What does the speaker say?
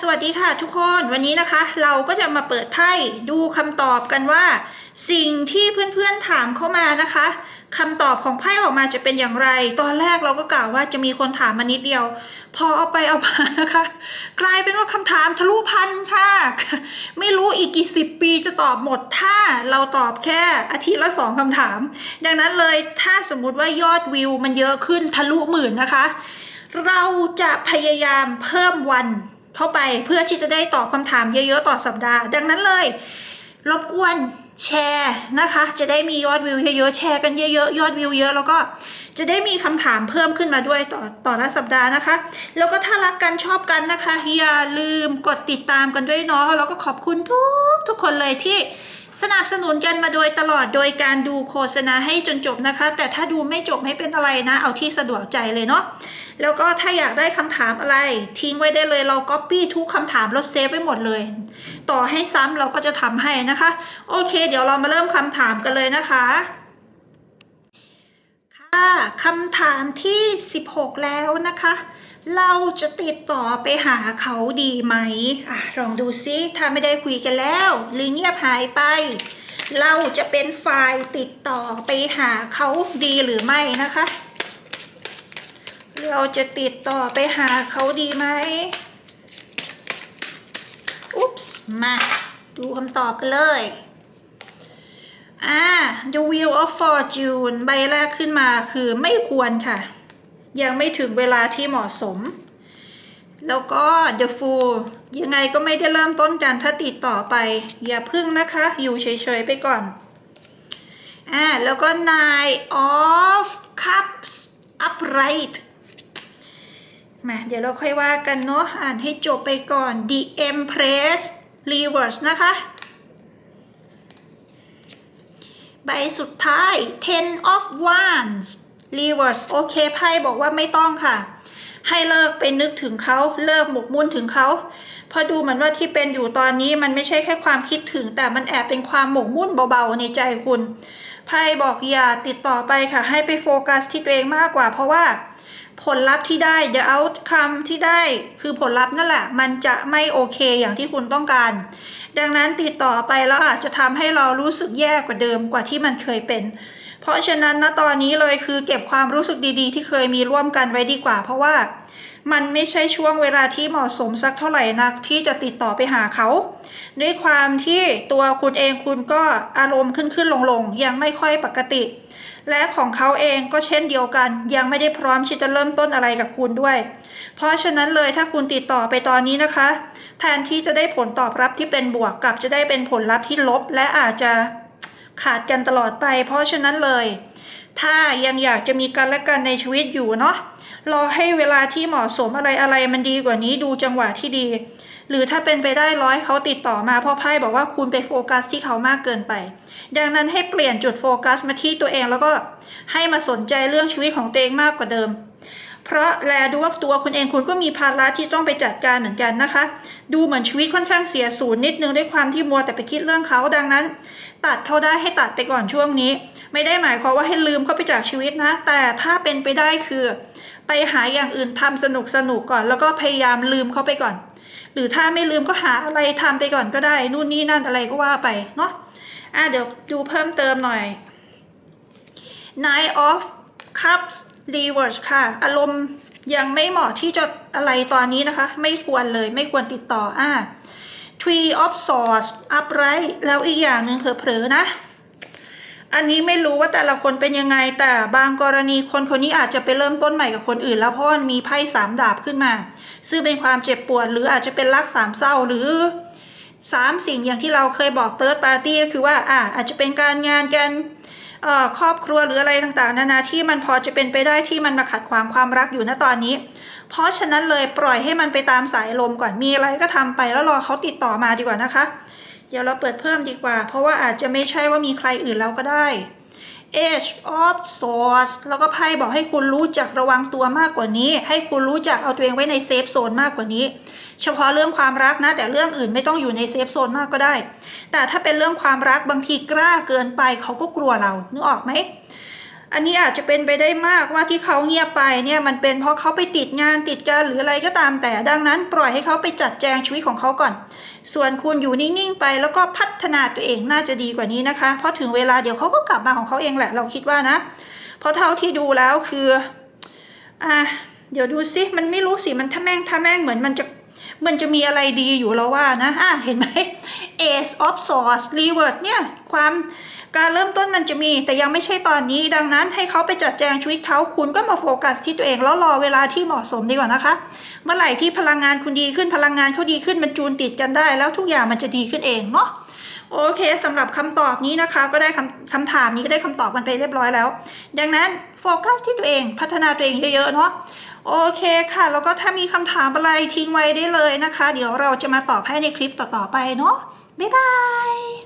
สวัสดีค่ะทุกคนวันนี้นะคะ เราก็จะมาเปิดไพ่ดูคำตอบกันว่า สิ่งที่เพื่อนๆถามเข้ามานะคะคำตอบของไพ่ออกมาจะเป็นอย่างไร ตอนแรกเราก็กล่าวว่าจะมีคนถามมานิดเดียว พอเอาไปเอามานะคะ กลายเป็นว่าคำถามทะลุพันค่ะ ไม่รู้อีกกี่สิบปีจะตอบหมดถ้าเราตอบแค่อาทิตย์ละสองคำถาม ดังนั้นเลยถ้าสมมุติว่ายอดวิวมันเยอะขึ้นทะลุหมื่นนะคะ เราจะพยายามเพิ่มวัน เข้าไปเพื่อที่จะได้ตอบคำถามเยอะๆต่อสัปดาห์ ดังนั้นเลย รบกวนแชร์นะคะ จะได้มียอดวิวเยอะๆแชร์กันเยอะๆยอดวิวเยอะแล้วก็จะได้มีคำถามเพิ่มขึ้นมาด้วยต่อต่อละสัปดาห์นะคะ แล้วก็ถ้ารักกันชอบกันนะคะ อย่าลืมกดติดตามกันด้วยเนาะแล้วก็ขอบคุณทุกทุกคนเลยที่สนับสนุนกันมาโดยตลอดโดยการดูโฆษณาให้จนจบนะคะ แต่ถ้าดูไม่จบไม่เป็นอะไรนะ เอาที่สะดวกใจเลยเนาะแล้วก็ถ้าอยากได้คำถามอะไร ทิ้งไว้ได้เลยเราก๊อปปี้ทุกคำถามแล้วเซฟไว้หมดเลย ต่อให้ซ้ำเราก็จะทำให้นะคะ โอเค เดี๋ยวเรามาเริ่มคำถามกันเลยนะคะ ค่ะคำถามที่ 16 แล้วนะคะ เราจะติดต่อไปหาเขาดีไหมอะลองดูซิถ้าไม่ได้คุยกันแล้ว หรือเงียบหายไปเราจะเป็นฝ่ายติดต่อไปหาเขาดีหรือไม่นะคะ เราจะติดต่อไปหาเขาดีไหมอุ๊ปส์มาดูคำตอบกันเลยอ่า The Wheel of Fortune ใบแรกขึ้นมาคือไม่ควรค่ะ ยังไม่ถึงเวลาที่เหมาะสม แล้วก็ The Fool ยังไงก็ไม่ได้เริ่มต้นกันถ้าติดต่อไป อย่าพึ่งนะคะ อยู่เฉยๆไปก่อนอ่าแล้วก็ Nine of Cups upright มาเดี๋ยวเราค่อยว่ากันเนาะอ่านให้จบไปก่อน The Empress Reverse นะคะ ใบสุดท้าย Ten of Wands Reverse โอเคไพ่บอกว่าไม่ต้องค่ะ ให้เลิกไปนึกถึงเขาเลิกหมกมุ่นถึงเขาเพอดูเหมือนว่าที่เป็นอยู่ตอนนี้มันไม่ใช่แค่ความคิดถึง แต่มันแอบเป็นความหมกมุ่นเบาๆในใจคุณไพ่บอกอย่าติดต่อไปค่ะ ให้ไปโฟกัสที่ตัวเองมากกว่า เพราะว่า ผลลัพธ์ที่ได้ the outcome ที่ได้คือผลลัพธ์นั่นแหละ มันจะไม่โอเคอย่างที่คุณต้องการ ดังนั้นติดต่อไปแล้วอาจจะทำให้เรารู้สึกแย่กว่าเดิมกว่าที่มันเคยเป็น เพราะฉะนั้นณตอนนี้เลยคือเก็บความรู้สึกดีๆ ที่เคยมีร่วมกันไว้ดีกว่า เพราะว่ามันไม่ใช่ช่วงเวลาที่เหมาะสมสักเท่าไหร่นักที่จะติดต่อไปหาเขา ด้วยความที่ตัวคุณเองคุณก็อารมณ์ขึ้นขึ้นลงลงๆยังไม่ค่อยปกติ และของเขาเองก็เช่นเดียวกัน ยังไม่ได้พร้อมที่จะเริ่มต้นอะไรกับคุณด้วย เพราะฉะนั้นเลยถ้าคุณติดต่อไปตอนนี้นะคะ แทนที่จะได้ผลตอบรับที่เป็นบวกกลับจะได้เป็นผลลัพธ์ที่ลบ และอาจจะขาดกันตลอดไป เพราะฉะนั้นเลย ถ้ายังอยากจะมีกันและกันในชีวิตอยู่เนาะรอให้เวลาที่เหมาะสมอะไรอะไรมันดีกว่านี้ดูจังหวะที่ดี หรือถ้าเป็นไปได้ร้อยเขาติดต่อมาเพราะไพ่บอกว่าคุณไปโฟกัสที่เขามากเกินไป ดังนั้นให้เปลี่ยนจุดโฟกัสมาที่ตัวเองแล้วก็ให้มาสนใจเรื่องชีวิตของตัวเองมากกว่าเดิม เพราะแลดูว่าตัวคุณเองคุณก็มีภาระที่ต้องไปจัดการเหมือนกันนะคะ ดูเหมือนชีวิตค่อนข้างเสียศูนย์นิดนึงด้วยความที่มัวแต่ไปคิดเรื่องเขาดังนั้น ตัดเขาได้ให้ตัดไปก่อนช่วงนี้ ไม่ได้หมายความว่าให้ลืมเขาไปจากชีวิตนะ แต่ถ้าเป็นไปได้คือ ไปหาอย่างอื่นทำสนุกสนุกก่อน แล้วก็พยายามลืมเขาไปก่อน หรือถ้าไม่ลืมก็หาอะไรทำไปก่อนก็ได้ นู่นนี่นั่นอะไรก็ว่าไปเนาะอะเดี๋ยวดูเพิ่มเติมหน่อย Nine of Cups Reverse ค่ะ อารมณ์ยังไม่เหมาะที่จะอะไรตอนนี้นะคะ ไม่ควรเลยไม่ควรติดต่ออะ Tree of Swords upright แล้วอีกอย่างหนึ่งเผลอๆนะ อันนี้ไม่รู้ว่าแต่ละคนเป็นยังไง แต่บางกรณีคนคนนี้อาจจะไปเริ่มต้นใหม่กับคนอื่น แล้วเพราะมันมีไพ่สามดาบขึ้นมา ซึ่งเป็นความเจ็บปวดหรืออาจจะเป็นรักสามเศร้าหรือสามสิ่งอย่างที่เราเคยบอก third party ก็คือว่าอ่าอาจจะเป็นการงานการเอ่อครอบครัวหรืออะไรต่างๆ นานาที่มันพอจะเป็นไปได้ที่มันมาขัดขวางความรักอยู่ณตอนนี้ เพราะฉะนั้นเลยปล่อยให้มันไปตามสายลมก่อนมีอะไรก็ทำไปแล้วรอเขาติดต่อมาดีกว่านะคะ เดี๋ยวเราเปิดเพิ่มดีกว่า เพราะว่าอาจจะไม่ใช่ว่ามีใครอื่นแล้วก็ได้ Age of Swords แล้วก็ไพ่บอกให้คุณรู้จักระวังตัวมากกว่านี้ ให้คุณรู้จักเอาตัวเองไว้ในเซฟโซนมากกว่านี้ เฉพาะเรื่องความรักนะ แต่เรื่องอื่นไม่ต้องอยู่ในเซฟโซนมากก็ได้ แต่ถ้าเป็นเรื่องความรักบางทีกล้าเกินไปเขาก็กลัวเรา นึกออกไหม อันนี้อาจจะเป็นไปได้มากว่าที่เขาเงียบไปเนี่ยมันเป็นเพราะเขาไปติดงานติดการหรืออะไรก็ตามแต่ดังนั้น ปล่อยให้เขาไปจัดแจงชีวิตของเขาก่อน ส่วนคุณอยู่นิ่งๆไปแล้วก็พัฒนาตัวเองน่าจะดีกว่านี้นะคะ เพราะถึงเวลาเดี๋ยวเขาก็กลับมาของเขาเองแหละ เราคิดว่านะ เพราะเท่าที่ดูแล้วคืออะเดี๋ยวดูสิมันไม่รู้สิมันท่าแม่งท่าแม่งเหมือนมันจะมันจะมีอะไรดีอยู่แล้วว่านะอะเห็นไหม Ace of Swords Revert เนี่ย ความ การเริ่มต้นมันจะมี แต่ยังไม่ใช่ตอนนี้ ดังนั้นให้เขาไปจัดแจงชีวิตเขาคุณก็มาโฟกัสที่ตัวเองแล้วรอเวลาที่เหมาะสมดีกว่านะคะ เมื่อไหร่ที่พลังงานคุณดีขึ้นพลังงานเขาดีขึ้นมันจูนติดกันได้ แล้วทุกอย่างมันจะดีขึ้นเองเนาะโอเคสำหรับคำตอบนี้นะคะ ก็ได้คำคำถามนี้ก็ได้คำตอบมันไปเรียบร้อยแล้ว ดังนั้นโฟกัสที่ตัวเองพัฒนาตัวเองเยอะๆเนาะโอเคค่ะ แล้วก็ถ้ามีคำถามอะไรทิ้งไว้ได้เลยนะคะ เดี๋ยวเราจะมาตอบให้ในคลิปต่อๆไปเนาะบ๊ายบาย